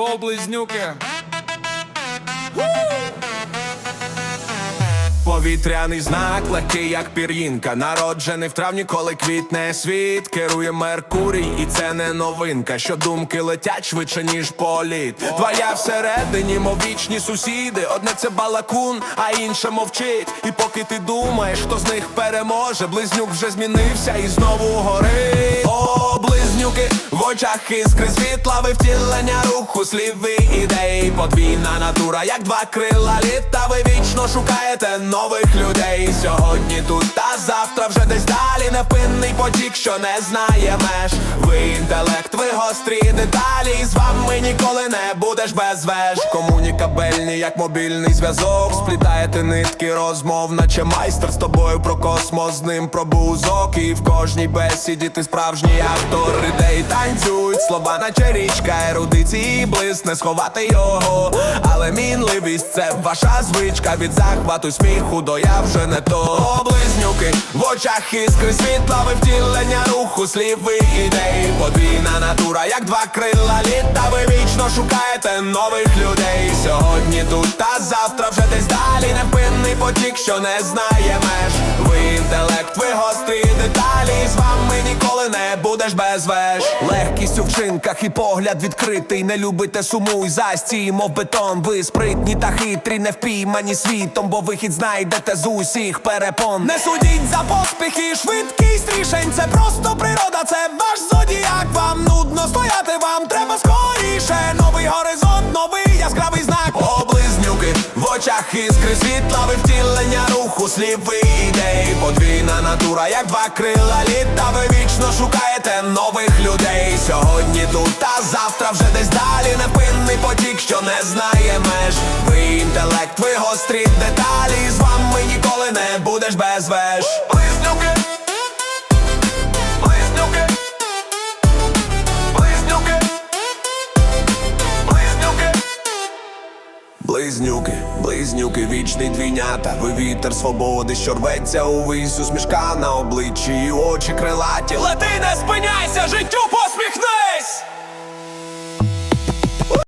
Гоу, близнюки. Повітряний знак, легкий як пір'їнка. Народжений в травні, коли квітне світ. Керує Меркурій, і це не новинка. Що думки летять швидше, ніж політ. Твоя всередині, мов вічні сусіди. Одне це балакун, а інше мовчить. І поки ти думаєш, хто з них переможе, близнюк вже змінився і знову горить. О, в очах іскри світла, ви втілення руху, слів і ідей. Подвійна натура, як два крила літа. Ви вічно шукаєте нових людей. Сьогодні тут, та завтра вже десь далі. Невпинний потік, що не знає меж. Ви інтелект, ви гострі деталі. З вами ніколи не будеш без веж. Комунікабельні, як мобільний зв'язок. Сплітаєте нитки розмов, наче майстер з тобою про космос, з ним про бузок. І в кожній бесіді ти справжній актор. Ідеї танцюють, слова, наче річка, ерудиції блиск, не сховати його. Але мінливість це ваша звичка від захвату сміху, до я вже не то. Близнюки, в очах іскри світла, ви втілення руху, слів і ідей. Подвійна натура, як два крила літа. Ви вічно шукаєте нових людей. Сьогодні тут, та завтра вже десь далі. Невпинний потік, що не знає меж. Не будеш без веж. Легкість у вчинках і погляд відкритий. Не любите суму й застій, мов бетон. Ви спритні та хитрі, не впіймані світом, бо вихід знайдете з усіх перепон. Не судіть за поспіхи, швидкість рішень. Це просто природа, це ваш зодіяк. Вам нудно стояти, вам треба скоріше. Новий горизонт, новий яскравий знак. О, близнюки, в очах іскри світла, ви втілення руху, слів ідей. Подвійна натура, як два крила літа. Ви вічно шукаєте нових людей. Сьогодні тут, та завтра вже десь далі. Непинний потік, що не знає меж. Ви інтелект, ви гострі деталі. З вами ніколи не будеш без. Близнюки. Близнюки. Близнюки, близнюки, вічний двійнята. Ви вітер свободи, що рветься увесь усмішка на обличчі, і очі крилаті. Лети, не спиняйся, життю посміхнись!